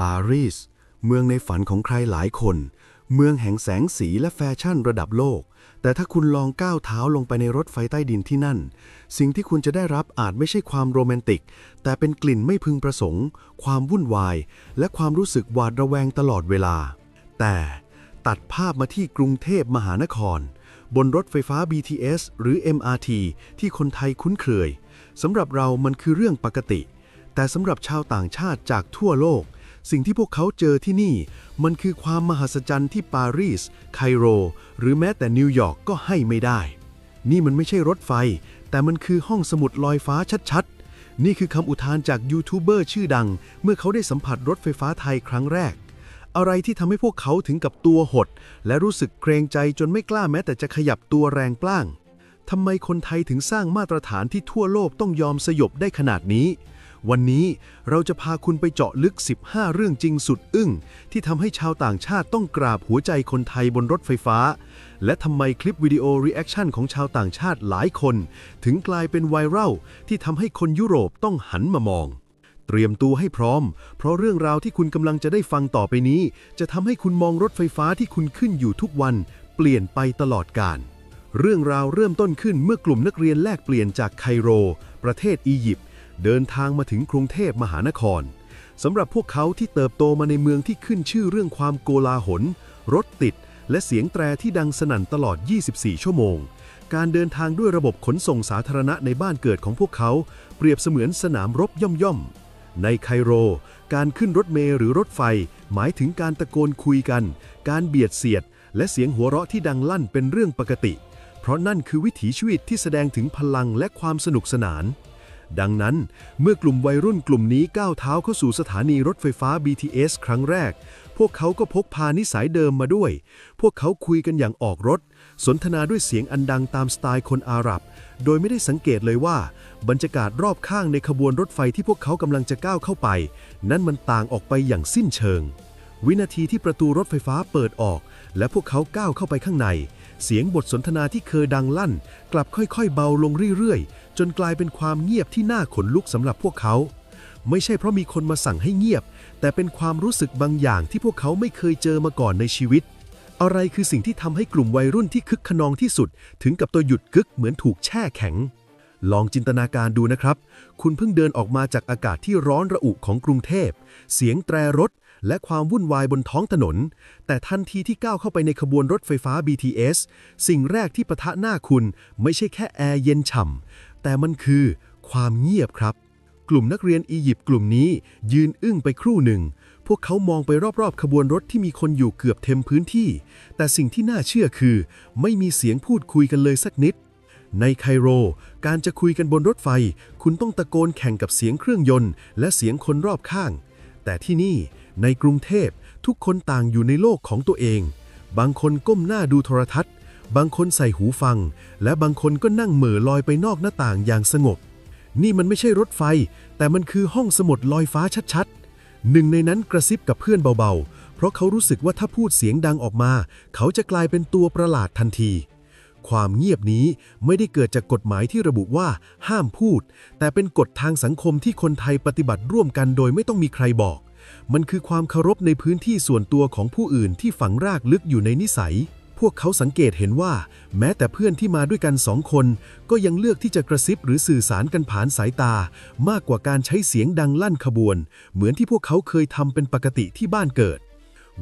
ปารีส เมืองในฝันของใครหลายคน เมืองแห่งแสงสีและแฟชั่นระดับโลก แต่ถ้าคุณลองก้าวเท้าลงไปในรถไฟใต้ดินที่นั่น สิ่งที่คุณจะได้รับอาจไม่ใช่ความโรแมนติก แต่เป็นกลิ่นไม่พึงประสงค์ ความวุ่นวาย และความรู้สึกหวาดระแวงตลอดเวลา แต่ตัดภาพมาที่กรุงเทพมหานคร บนรถไฟฟ้า BTS หรือ MRT ที่คนไทยคุ้นเคยสำหรับเรามันคือเรื่องปกติ แต่สำหรับชาวต่างชาติจากทั่วโลก สิ่งที่พวกเขาเจอที่นี่ มันคือความมหัศจรรย์ที่ปารีส ไคโร หรือแม้แต่นิวยอร์กก็ให้ไม่ได้ นี่มันไม่ใช่รถไฟ แต่มันคือห้องสมุดลอยฟ้าชัดๆ นี่คือคำอุทานจากยูทูบเบอร์ชื่อดัง เมื่อเขาได้สัมผัสรถไฟฟ้าไทยครั้งแรก อะไรที่ทำให้พวกเขาถึงกับตัวหด และรู้สึกเกรงใจจนไม่กล้าแม้แต่จะขยับตัวแรงปล้างทำไมคนไทยถึงสร้างมาตรฐานที่ทั่วโลกต้องยอมสยบได้ขนาดนี้ วันนี้เราจะพาคุณไปเจาะลึก 15 เรื่องจริงสุดอึ้ง ที่ทำให้ชาวต่างชาติต้องกราบหัวใจคนไทยบนรถไฟฟ้า และทำไมคลิปวิดีโอรีแอคชั่นของชาวต่างชาติหลายคน ถึงกลายเป็นไวรัลที่ทำให้คนยุโรปต้องหันมามอง เตรียมตัวให้พร้อม เพราะเรื่องราวที่คุณกำลังจะได้ฟังต่อไปนี้ จะทำให้คุณมองรถไฟฟ้าที่คุณขึ้นอยู่ทุกวัน เปลี่ยนไปตลอดกาลเรื่องราวเริ่มต้นขึ้นเมื่อกลุ่มนักเรียนแลกเปลี่ยนจากไคโร ประเทศอียิปต์ เดินทางมาถึงกรุงเทพมหานครสำหรับพวกเขาที่เติบโตมาในเมืองที่ขึ้นชื่อเรื่องความโกลาหล รถติด และเสียงแตรที่ดังสนั่นตลอด 24 ชั่วโมง การเดินทางด้วยระบบขนส่งสาธารณะในบ้านเกิดของพวกเขา เปรียบเสมือนสนามรบย่อมๆ ในไคโร การขึ้นรถเมล์หรือรถไฟ หมายถึงการตะโกนคุยกัน การเบียดเสียด และเสียงหัวเราะที่ดังลั่นเป็นเรื่องปกติ เพราะนั่นคือวิถีชีวิตที่แสดงถึงพลังและความสนุกสนาน ดังนั้น เมื่อกลุ่มวัยรุ่นกลุ่มนี้ก้าวเท้าเข้าสู่สถานีรถไฟฟ้า BTS ครั้งแรก พวกเขาก็พกพานิสัยเดิมมาด้วย พวกเขาคุยกันอย่างออกรถ สนทนาด้วยเสียงอันดังตามสไตล์คนอาหรับ โดยไม่ได้สังเกตเลยว่า บรรยากาศรอบข้างในขบวนรถไฟที่พวกเขากำลังจะก้าวเข้าไป นั้นมันต่างออกไปอย่างสิ้นเชิง วินาทีที่ประตูรถไฟฟ้าเปิดออก และพวกเขาก้าวเข้าไปข้างในเสียงบทสนทนาที่เคยดังลั่น กลับค่อยๆ เบาลงเรื่อยๆ จนกลายเป็นความเงียบที่น่าขนลุกสำหรับพวกเขา ไม่ใช่เพราะมีคนมาสั่งให้เงียบ แต่เป็นความรู้สึกบางอย่างที่พวกเขาไม่เคยเจอมาก่อนในชีวิต อะไรคือสิ่งที่ทำให้กลุ่มวัยรุ่นที่คึกขนองที่สุด ถึงกับตัวหยุดกึกเหมือนถูกแช่แข็ง ลองจินตนาการดูนะครับ คุณเพิ่งเดินออกมาจากอากาศที่ร้อนระอุของกรุงเทพ เสียงแตรรถและความวุ่นวายบนท้องถนน แต่ทันทีที่ก้าวเข้าไปในขบวนรถไฟฟ้า BTS สิ่งแรกที่ปะทะหน้าคุณไม่ใช่แค่แอร์เย็นฉ่ำ แต่มันคือความเงียบครับ กลุ่มนักเรียนอียิปต์กลุ่มนี้ยืนอึ้งไปครู่หนึ่ง พวกเขามองไปรอบๆ ขบวนรถที่มีคนอยู่เกือบเต็มพื้นที่ แต่สิ่งที่น่าเชื่อคือ ไม่มีเสียงพูดคุยกันเลยสักนิด ในไคโร การจะคุยกันบนรถไฟ คุณต้องตะโกนแข่งกับเสียงเครื่องยนต์ และเสียงคนรอบข้าง แต่ที่นี่ในกรุงเทพทุกคนต่างอยู่ในโลกของตัวเอง บางคนก้มหน้าดูโทรทัศน์ บางคนใส่หูฟัง และบางคนก็นั่งเหม่อลอยไปนอกหน้าต่างอย่างสงบ นี่มันไม่ใช่รถไฟ แต่มันคือห้องสมุดลอยฟ้าชัดๆ หนึ่งในนั้นกระซิบกับเพื่อนเบาๆ เพราะเขารู้สึกว่าถ้าพูดเสียงดังออกมา เขาจะกลายเป็นตัวประหลาดทันที ความเงียบนี้ไม่ได้เกิดจากกฎหมายที่ระบุว่าห้ามพูด แต่เป็นกฎทางสังคมที่คนไทยปฏิบัติร่วมกันโดยไม่ต้องมีใครบอก มันคือความเคารพในพื้นที่ส่วนตัวของผู้อื่นที่ฝังรากลึกอยู่ในนิสัย พวกเขาสังเกตเห็นว่า แม้แต่เพื่อนที่มาด้วยกันสองคน ก็ยังเลือกที่จะกระซิบหรือสื่อสารกันผ่านสายตา มากกว่าการใช้เสียงดังลั่นขบวน เหมือนที่พวกเขาเคยทำเป็นปกติที่บ้านเกิด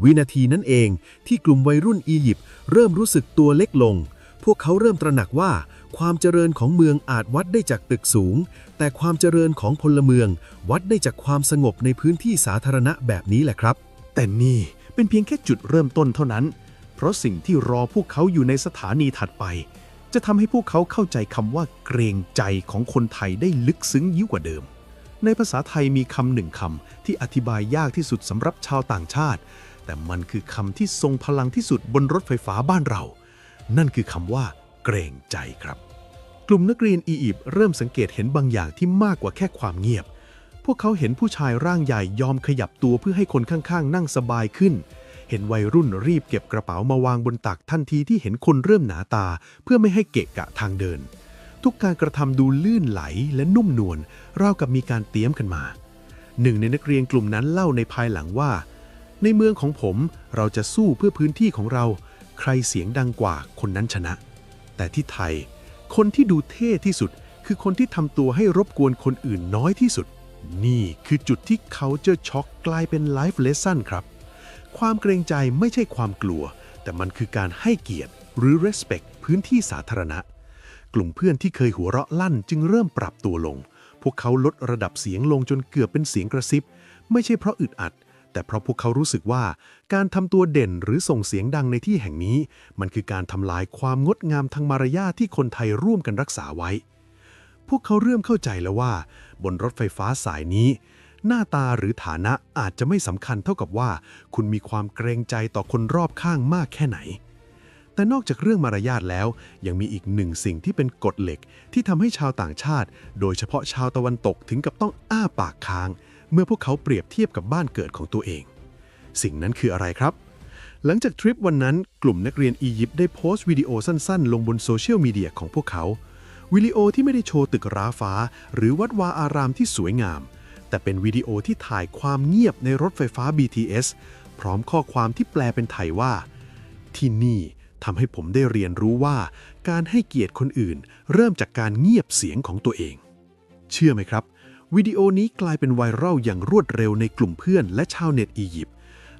วินาทีนั้นเองที่กลุ่มวัยรุ่นอียิปต์เริ่มรู้สึกตัวเล็กลง พวกเขาเริ่มตระหนักว่า ความเจริญของเมืองอาจวัดได้จากตึกสูง แต่ความเจริญของพลเมือง วัดได้จากความสงบในพื้นที่สาธารณะแบบนี้แหละครับ แต่นี่เป็นเพียงแค่จุดเริ่มต้นเท่านั้น เพราะสิ่งที่รอพวกเขาอยู่ในสถานีถัดไป จะทำให้พวกเขาเข้าใจคำว่าเกรงใจของคนไทยได้ลึกซึ้งยิ่งกว่าเดิม ในภาษาไทยมีคำหนึ่งคำที่อธิบายยากที่สุดสำหรับชาวต่างชาติ แต่มันคือคำที่ทรงพลังที่สุดบนรถไฟฟ้าบ้านเรา นั่นคือคำว่า เกรงใจครับ กลุ่มนักเรียนอียิปต์เริ่มสังเกตเห็นบางอย่างที่มากกว่าแค่ความเงียบ พวกเขาเห็นผู้ชายร่างใหญ่ยอมขยับตัวเพื่อให้คนข้างๆ นั่งสบายขึ้น เห็นวัยรุ่นรีบเก็บกระเป๋ามาวางบนตักทันทีที่เห็นคนเริ่มหนาตา เพื่อไม่ให้เกะกะทางเดิน ทุกการกระทำดูลื่นไหลและนุ่มนวลราวกับมีการเตรียมกันมา หนึ่งในนักเรียนกลุ่มนั้นเล่าในภายหลังว่า ในเมืองของผมเราจะสู้เพื่อพื้นที่ของเรา ใครเสียงดังกว่าคนนั้นชนะ แต่ที่ไทย คนที่ดูเท่ที่สุด คือคนที่ทำตัวให้รบกวนคนอื่นน้อยที่สุด นี่คือจุดที่ culture shock กลายเป็น life lesson ครับ ความเกรงใจไม่ใช่ความกลัว แต่มันคือการให้เกียรติ หรือ respect พื้นที่สาธารณะ กลุ่มเพื่อนที่เคยหัวเราะลั่นจึงเริ่มปรับตัวลง พวกเขาลดระดับเสียงลงจนเกือบเป็นเสียงกระซิบ ไม่ใช่เพราะอึดอัด แต่เพราะพวกเขารู้สึกว่า การทำตัวเด่นหรือส่งเสียงดังในที่แห่งนี้ มันคือการทำลายความงดงามทางมารยาทที่คนไทยร่วมกันรักษาไว้ พวกเขาเริ่มเข้าใจแล้วว่า บนรถไฟฟ้าสายนี้ หน้าตาหรือฐานะอาจจะไม่สำคัญเท่ากับว่า คุณมีความเกรงใจต่อคนรอบข้างมากแค่ไหน แต่นอกจากเรื่องมารยาทแล้ว ยังมีอีกหนึ่งสิ่งที่เป็นกฎเหล็ก ที่ทำให้ชาวต่างชาติ โดยเฉพาะชาวตะวันตกถึงกับต้องอ้าปากค้าง เมื่อพวกเขาเปรียบเทียบกับบ้านเกิดของตัวเอง สิ่งนั้นคืออะไรครับหลังจากทริปวันนั้นกลุ่มนักเรียนอียิปต์ได้โพสต์วิดีโอสั้นๆ ลงบนโซเชียลมีเดียของพวกเขา วิดีโอที่ไม่ได้โชว์ตึกร้าฟ้า หรือวัดวาอารามที่สวยงาม แต่เป็นวิดีโอที่ถ่ายความเงียบในรถไฟฟ้า BTS พร้อมข้อความที่แปลเป็นไทยว่า ที่นี่ทำให้ผมได้เรียนรู้ว่า การให้เกียรติคนอื่น เริ่มจากการเงียบเสียงของตัวเอง เชื่อไหมครับ วิดีโอนี้กลายเป็นไวรัลอย่างรวดเร็วในกลุ่มเพื่อนและชาวเน็ตอียิปต์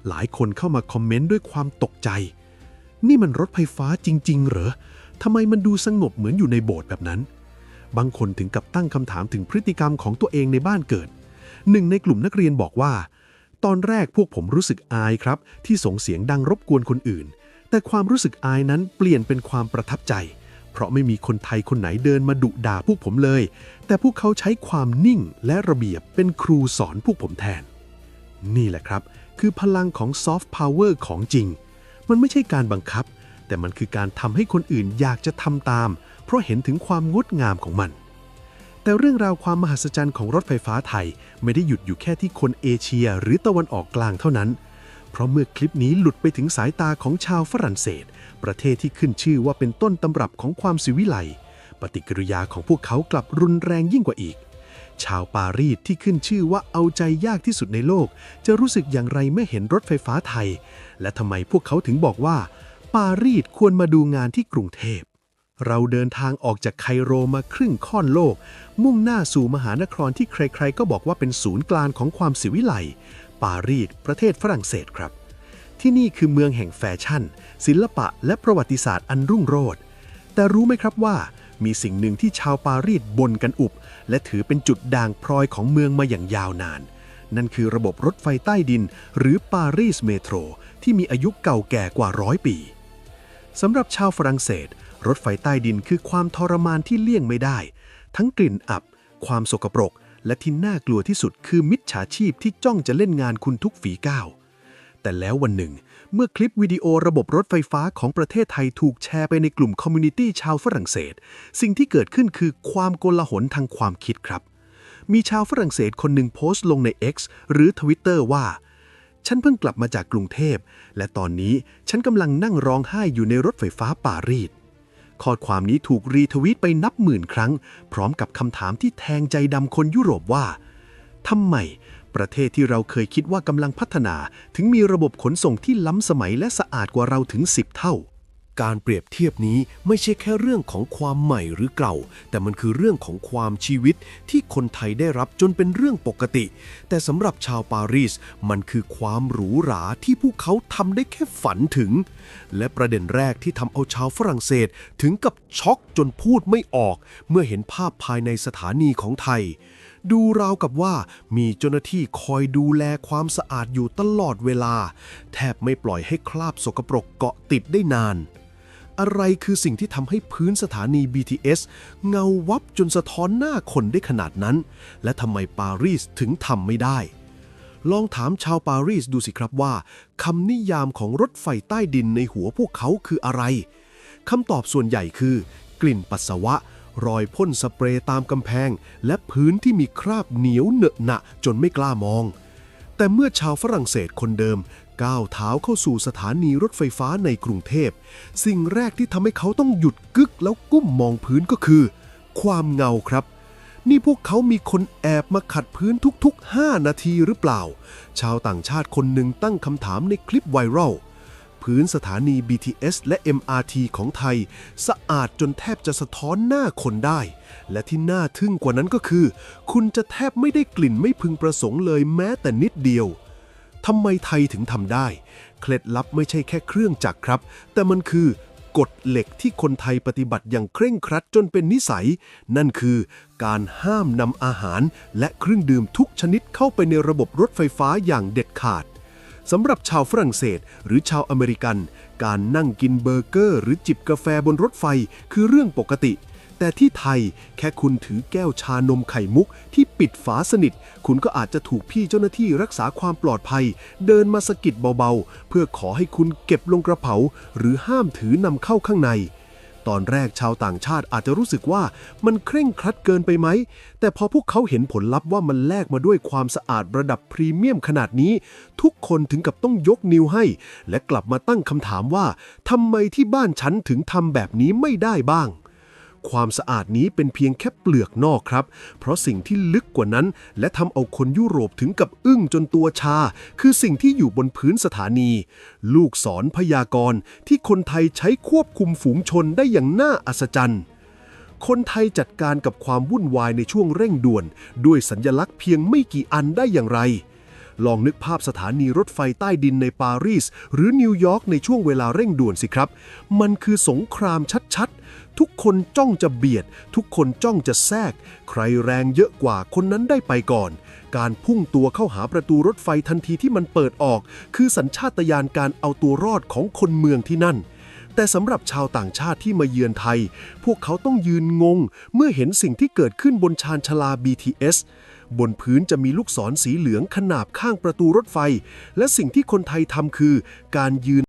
หลายคนเข้ามาคอมเมนต์ด้วยความตกใจ นี่มันรถไฟฟ้าจริง ๆ เหรอทำไมมันดูสงบเหมือนอยู่ในโบสถ์แบบนั้น บางคนถึงกับตั้งคำถามถึงพฤติกรรมของตัวเองในบ้านเกิด หนึ่งในกลุ่มนักเรียนบอกว่า ตอนแรกพวกผมรู้สึกอายครับ ที่ส่งเสียงดังรบกวนคนอื่น แต่ความรู้สึกอายนั้นเปลี่ยนเป็นความประทับใจ เพราะไม่มีคนไทยคนไหนเดินมาดุด่าพวกผมเลย แต่พวกเขาใช้ความนิ่งและระเบียบเป็นครูสอนพวกผมแทน นี่แหละครับ คือพลังของซอฟต์พาวเวอร์ของจริง มันไม่ใช่การบังคับ แต่มันคือการทำให้คนอื่นอยากจะทำตาม เพราะเห็นถึงความงดงามของมัน แต่เรื่องราวความมหัศจรรย์ของรถไฟฟ้าไทย ไม่ได้หยุดอยู่แค่ที่คนเอเชียหรือตะวันออกกลางเท่านั้น เพราะเมื่อคลิปนี้หลุดไปถึงสายตาของชาวฝรั่งเศส ประเทศที่ขึ้นชื่อว่าเป็นต้นตำรับของความสิวิไลปฏิกิริยาของพวกเขากลับรุนแรงยิ่งกว่าอีก ชาวปารีสที่ขึ้นชื่อว่าเอาใจยากที่สุดในโลก จะรู้สึกอย่างไรเมื่อเห็นรถไฟฟ้าไทย และทำไมพวกเขาถึงบอกว่า ปารีสควรมาดูงานที่กรุงเทพ เราเดินทางออกจากไคโรมาครึ่งค่อนโลก มุ่งหน้าสู่มหานครที่ใครๆ ก็บอกว่าเป็นศูนย์กลางของความสิวิไลปารีสประเทศฝรั่งเศสครับ ที่นี่คือเมืองแห่งแฟชั่น ศิลปะและประวัติศาสตร์อันรุ่งโรจน์แต่รู้ไหมครับว่ามีสิ่งหนึ่งที่ชาวปารีสบ่นกันอุบ และถือเป็นจุดด่างพร้อยของเมืองมาอย่างยาวนาน นั่นคือระบบรถไฟใต้ดิน หรือปารีสเมโทรที่มีอายุเก่าแก่กว่าร้อยปีสำหรับชาวฝรั่งเศส รถไฟใต้ดินคือความทรมานที่เลี่ยงไม่ได้ ทั้งกลิ่นอับ ความสกปรก และที่น่ากลัวที่สุดคือมิจฉาชีพที่จ้องจะเล่นงานคุณทุกฝีก้าว แต่แล้ววันหนึ่ง เมื่อคลิปวิดีโอระบบรถไฟฟ้าของประเทศไทยถูกแชร์ไปในกลุ่มคอมมูนิตี้ชาวฝรั่งเศส สิ่งที่เกิดขึ้นคือความโกลาหลทางความคิดครับ มีชาวฝรั่งเศสคนหนึ่งโพสต์ลงใน X หรือ Twitter ว่าฉันเพิ่งกลับมาจากกรุงเทพ และตอนนี้ฉันกำลังนั่งร้องไห้อยู่ในรถไฟฟ้าปารีส ข้อความนี้ถูกรีทวีตไปนับหมื่นครั้ง พร้อมกับคำถามที่แทงใจดำคนยุโรปว่าทำไมประเทศที่เราเคยคิดว่ากำลังพัฒนา ถึงมีระบบขนส่งที่ล้ำสมัยและสะอาดกว่าเราถึง 10 เท่า การเปรียบเทียบนี้ไม่ใช่แค่เรื่องของความใหม่หรือเก่า แต่มันคือเรื่องของความชีวิตที่คนไทยได้รับจนเป็นเรื่องปกติ แต่สำหรับชาวปารีสมันคือความหรูหราที่พวกเขาทำได้แค่ฝันถึง และประเด็นแรกที่ทำเอาชาวฝรั่งเศสถึงกับช็อกจนพูดไม่ออก เมื่อเห็นภาพภายในสถานีของไทย ดูราวกับว่ามีเจ้าหน้าที่คอยดูแลความสะอาดอยู่ตลอดเวลา แทบไม่ปล่อยให้คราบสกปรกเกาะติดได้นาน อะไรคือสิ่งที่ทำให้พื้นสถานี BTS เงาวับจนสะท้อนหน้าคนได้ขนาดนั้น และทำไมปารีสถึงทำไม่ได้ ลองถามชาวปารีสดูสิครับว่าคำนิยามของรถไฟใต้ดินในหัวพวกเขาคืออะไรคำตอบส่วนใหญ่คือ กลิ่นปัสสาวะ รอยพ่นสเปรย์ตามกำแพง และพื้นที่มีคราบเหนียวเหนอะหนะจนไม่กล้ามอง แต่เมื่อชาวฝรั่งเศสคนเดิม ก้าวเท้าเข้าสู่สถานีรถไฟฟ้าในกรุงเทพ สิ่งแรกที่ทำให้เขาต้องหยุดกึกแล้วกุ้มมองพื้นก็คือ ความเงาครับ นี่พวกเขามีคนแอบมาขัดพื้นทุกๆ 5 นาทีหรือเปล่า ชาวต่างชาติคนหนึ่งตั้งคำถามในคลิปไวรัลพื้นสถานี BTS และ MRT ของไทย สะอาดจนแทบจะสะท้อนหน้าคนได้ และที่น่าทึ่งกว่านั้นก็คือ คุณจะแทบไม่ได้กลิ่นไม่พึงประสงค์เลยแม้แต่นิดเดียว ทำไมไทยถึงทำได้ เคล็ดลับไม่ใช่แค่เครื่องจักรครับ แต่มันคือกฎเหล็กที่คนไทยปฏิบัติอย่างเคร่งครัดจนเป็นนิสัย นั่นคือการห้ามนำอาหารและเครื่องดื่มทุกชนิดเข้าไปในระบบรถไฟฟ้าอย่างเด็ดขาดสำหรับชาวฝรั่งเศส หรือชาวอเมริกัน การนั่งกินเบอร์เกอร์ หรือจิบกาแฟบนรถไฟ คือเรื่องปกติ แต่ที่ไทยแค่คุณถือแก้วชานมไข่มุกที่ปิดฝาสนิท คุณก็อาจจะถูกพี่เจ้าหน้าที่รักษาความปลอดภัย เดินมาสกิดเบาๆ เพื่อขอให้คุณเก็บลงกระเป๋า หรือห้ามถือนำเข้าข้างใน ตอนแรกชาวต่างชาติอาจจะรู้สึกว่ามันเคร่งครัดเกินไปไหม แต่พอพวกเขาเห็นผลลัพธ์ว่ามันแลกมาด้วยความสะอาดระดับพรีเมียมขนาดนี้ ทุกคนถึงกับต้องยกนิ้วให้ และกลับมาตั้งคำถามว่าทำไมที่บ้านฉันถึงทำแบบนี้ไม่ได้บ้าง ความสะอาดนี้เป็นเพียงแค่เปลือกนอกครับ เพราะสิ่งที่ลึกกว่านั้น และทำเอาคนยุโรปถึงกับอึ้งจนตัวชา คือสิ่งที่อยู่บนพื้นสถานี ลูกศรพยากรณ์ที่คนไทยใช้ควบคุมฝูงชนได้อย่างน่าอัศจรรย์คนไทยจัดการกับความวุ่นวายในช่วงเร่งด่วน ด้วยสัญลักษณ์เพียงไม่กี่อันได้อย่างไร ลองนึกภาพสถานีรถไฟใต้ดินในปารีส หรือนิวยอร์กในช่วงเวลาเร่งด่วนสิครับ มันคือสงครามชัดๆ ทุกคนจ้องจะเบียด ทุกคนจ้องจะแทรก ใครแรงเยอะกว่าคนนั้นได้ไปก่อน การพุ่งตัวเข้าหาประตูรถไฟทันทีที่มันเปิดออก คือสัญชาตญาณการเอาตัวรอดของคนเมืองที่นั่น แต่สำหรับชาวต่างชาติที่มาเยือนไทย พวกเขาต้องยืนงง เมื่อเห็นสิ่งที่เกิดขึ้นบนชานชาลา BTS บนพื้นจะมีลูกศรสีเหลืองขนาบข้างประตูรถไฟ และสิ่งที่คนไทยทำคือ การยืน